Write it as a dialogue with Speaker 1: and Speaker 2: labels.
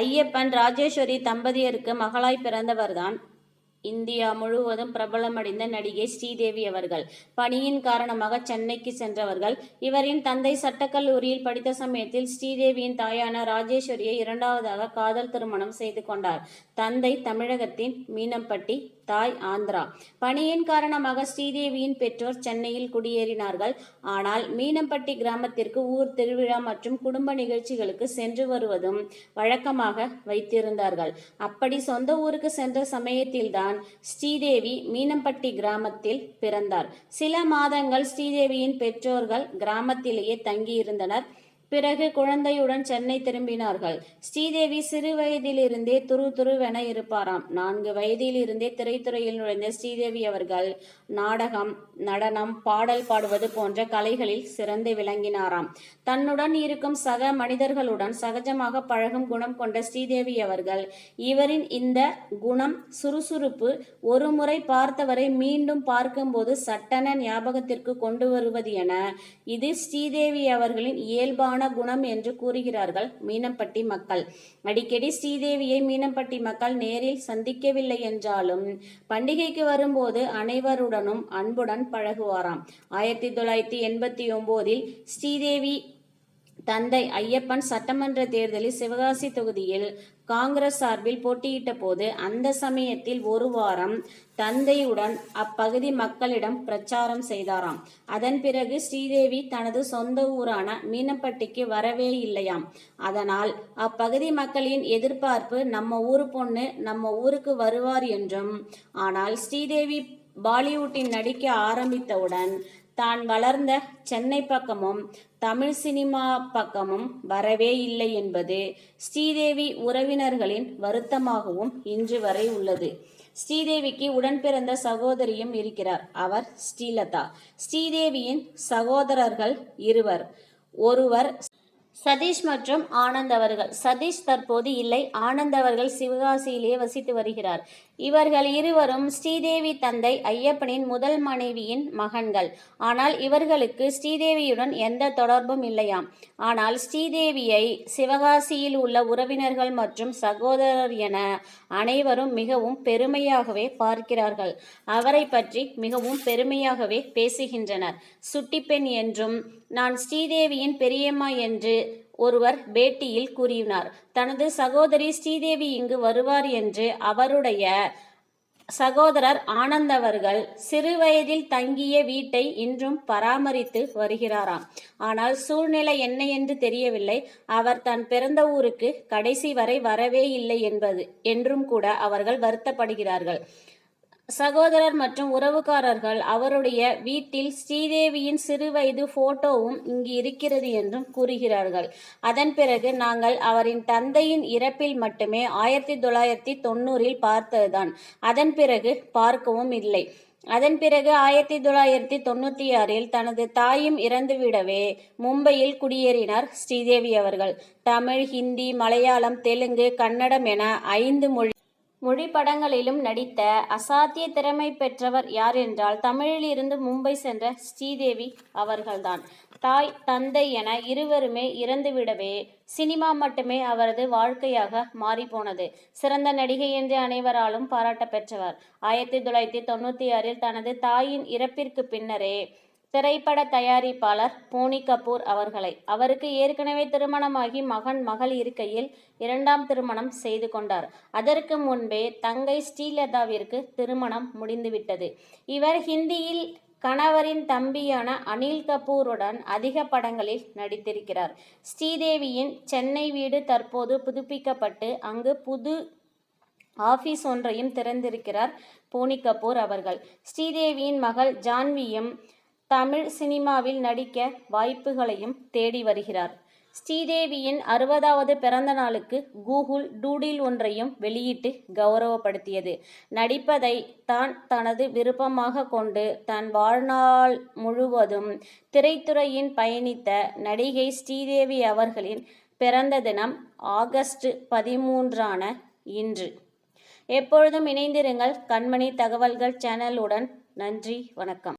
Speaker 1: ஐயப்பன் ராஜேஸ்வரி தம்பதியருக்கு மகளாய் பிறந்தவர்தான். இந்தியா முழுவதும் பிரபலமடைந்த நடிகை ஸ்ரீதேவி அவர்கள். பணியின் காரணமாக சென்னைக்கு சென்றவர்கள். இவரின் தந்தை சட்டக்கல்லூரியில் படித்த சமயத்தில் ஸ்ரீதேவியின் தாயான ராஜேஸ்வரியை இரண்டாவதாக காதல் திருமணம் செய்து கொண்டார். தந்தை தமிழகத்தின் மீனம்பட்டி தாய் ஆந்திரா. பணியின் காரணமாக ஸ்ரீதேவியின் பெற்றோர் சென்னையில் குடியேறினார்கள். ஆனால் மீனம்பட்டி கிராமத்திற்கு ஊர் திருவிழா மற்றும் குடும்ப நிகழ்ச்சிகளுக்கு சென்று வருவதும் வழக்கமாக வைத்திருந்தார்கள். அப்படி சொந்த ஊருக்கு சென்ற சமயத்தில்தான் ஸ்ரீதேவி மீனம்பட்டி கிராமத்தில் பிறந்தார். சில மாதங்கள் ஸ்ரீதேவியின் பெற்றோர்கள் கிராமத்திலேயே தங்கியிருந்தனர். பிறகு குழந்தையுடன் சென்னை திரும்பினார்கள். ஸ்ரீதேவி சிறு வயதிலிருந்தே துரு துருவென இருப்பாராம். நான்கு வயதிலிருந்தே திரைத்துறையில் நுழைந்த ஸ்ரீதேவி அவர்கள் நாடகம் நடனம் பாடல் பாடுவது போன்ற கலைகளில் சிறந்து விளங்கினாராம். தன்னுடன் இருக்கும் சக மனிதர்களுடன் சகஜமாக பழகும் குணம் கொண்ட ஸ்ரீதேவி அவர்கள் இவரின் இந்த குணம் சுறுசுறுப்பு ஒரு முறை பார்த்தவரை மீண்டும் பார்க்கும்போது சட்டென ஞாபகத்திற்கு கொண்டு வருவது என இது ஸ்ரீதேவி அவர்களின் இயல்பான குணம் என்று கூறுகிறார்கள் மீனம்பட்டி மக்கள். அடிக்கடி ஸ்ரீதேவியை மீனம்பட்டி மக்கள் நேரில் சந்திக்கவில்லை என்றாலும் பண்டிகைக்கு வரும்போது அனைவருடனும் அன்புடன் பழகுவாராம். ஆயிரத்தி தொள்ளாயிரத்தி எண்பத்தி ஒன்பதில் ஸ்ரீதேவி தந்தை ஐயப்பன் சட்டமன்ற தேர்தலில் சிவகாசி தொகுதியில் காங்கிரஸ் சார்பில் போட்டியிட்ட போது அந்த சமயத்தில் ஒரு வாரம் தந்தையுடன் அப்பகுதி மக்களிடம் பிரச்சாரம் செய்தாராம். அதன் பிறகு ஸ்ரீதேவி தனது சொந்த ஊரான மீனப்பட்டிக்கு வரவே இல்லையாம். அதனால் அப்பகுதி மக்களின் எதிர்பார்ப்பு நம்ம ஊரு பொண்ணு நம்ம ஊருக்கு வருவார் என்றும் ஆனால் ஸ்ரீதேவி பாலிவுட்டில் நடிக்க ஆரம்பித்தவுடன் தான் வளர்ந்த சென்னை பக்கமும் தமிழ் சினிமா பக்கமும் வரவே இல்லை என்பது ஸ்ரீதேவி உறவினர்களின் வருத்தமாகவும் இன்று வரை உள்ளது. ஸ்ரீதேவிக்கு உடன் பிறந்த சகோதரியும் இருக்கிறார். அவர் ஸ்ரீலதா. ஸ்ரீதேவியின் சகோதரர்கள் இருவர். ஒருவர் சதீஷ் மற்றும் ஆனந்த் அவர்கள். சதீஷ் தற்போது இல்லை. ஆனந்த் அவர்கள் சிவகாசியிலேயே வசித்து வருகிறார். இவர்கள் இருவரும் ஸ்ரீதேவி தந்தை ஐயப்பனின் முதல் மனைவியின் மகன்கள். ஆனால் இவர்களுக்கு ஸ்ரீதேவியுடன் எந்த தொடர்பும் இல்லையாம். ஆனால் ஸ்ரீதேவியை சிவகாசியில் உள்ள உறவினர்கள் மற்றும் சகோதரர் என அனைவரும் மிகவும் பெருமையாகவே பார்க்கிறார்கள். அவரை பற்றி மிகவும் பெருமையாகவே பேசுகின்றனர். சுட்டிப்பெண் என்றும் நான் ஸ்ரீதேவியின் பெரியம்மா என்று ஒருவர் பேட்டியில் கூறினார். தனது சகோதரி ஸ்ரீதேவி இங்கு வருவார் என்று அவருடைய சகோதரர் ஆனந்த் அவர்கள் சிறுவயதில் தங்கிய வீட்டை இன்றும் பராமரித்து வருகிறாராம். ஆனால் சூழ்நிலை என்ன என்று தெரியவில்லை. அவர் தன் பிறந்த ஊருக்கு கடைசி வரை வரவே இல்லை என்பது என்றும் கூட அவர்கள் வருத்தப்படுகிறார்கள். சகோதரர் மற்றும் உறவுக்காரர்கள் அவருடைய வீட்டில் ஸ்ரீதேவியின் சிறுவயது போட்டோவும் இங்கு இருக்கிறது என்றும் கூறுகிறார்கள். அதன் பிறகு நாங்கள் அவரின் தந்தையின் இறப்பில் மட்டுமே ஆயிரத்தி தொள்ளாயிரத்தி தொண்ணூறில் பார்த்ததுதான். அதன் பிறகு பார்க்கவும் இல்லை. அதன் பிறகு ஆயிரத்தி தொள்ளாயிரத்தி தொண்ணூற்றி ஆறில் தனது தாயும் இறந்துவிடவே மும்பையில் குடியேறினார் ஸ்ரீதேவி அவர்கள். தமிழ் ஹிந்தி மலையாளம் தெலுங்கு கன்னடம் என ஐந்து மொழி மொழி படங்களிலும் நடித்த அசாத்திய திறமை பெற்றவர் யார் என்றால் தமிழில் இருந்து மும்பை சென்ற ஸ்ரீதேவி அவர்கள்தான். தாய் தந்தை என இருவருமே இறந்துவிடவே சினிமா மட்டுமே அவரது வாழ்க்கையாக மாறிப்போனது. சிறந்த நடிகை என்று அனைவராலும் பாராட்ட பெற்றவர். ஆயிரத்தி தொள்ளாயிரத்தி தொண்ணூற்றி ஆறில் தனது தாயின் இறப்பிற்கு பின்னரே திரைப்பட தயாரிப்பாளர் போனி கபூர் அவர்களை. அவருக்கு ஏற்கனவே திருமணமாகி மகன் மகள் இருக்கையில் இரண்டாம் திருமணம் செய்து கொண்டார். அதற்கு முன்பே தங்கை ஸ்ரீலதாவிற்கு திருமணம் முடிந்துவிட்டது. இவர் ஹிந்தியில் கணவரின் தம்பியான அனில் கபூருடன் அதிக படங்களில் நடித்திருக்கிறார். ஸ்ரீதேவியின் சென்னை வீடு தற்போது புதுப்பிக்கப்பட்டு அங்கு புது ஆபீஸ் ஒன்றையும் திறந்திருக்கிறார் போனி கபூர் அவர்கள். ஸ்ரீதேவியின் மகள் ஜான்வியும் தமிழ் சினிமாவில் நடிக்க வாய்ப்புகளையும் தேடி வருகிறார். ஸ்ரீதேவியின் அறுபதாவது பிறந்த நாளுக்கு கூகுள் டூடில் ஒன்றையும் வெளியிட்டு கௌரவப்படுத்தியது. நடிப்பதை தான் தனது விருப்பமாக கொண்டு தன் வாழ்நாள் முழுவதும் திரைத்துறையின் பயணித்த நடிகை ஸ்ரீதேவி அவர்களின் பிறந்த தினம் ஆகஸ்ட் பதிமூன்றான இன்று. எப்பொழுதும் இணைந்திருங்கள். கண்மணி தகவல்கள் சேனலுடன் நன்றி வணக்கம்.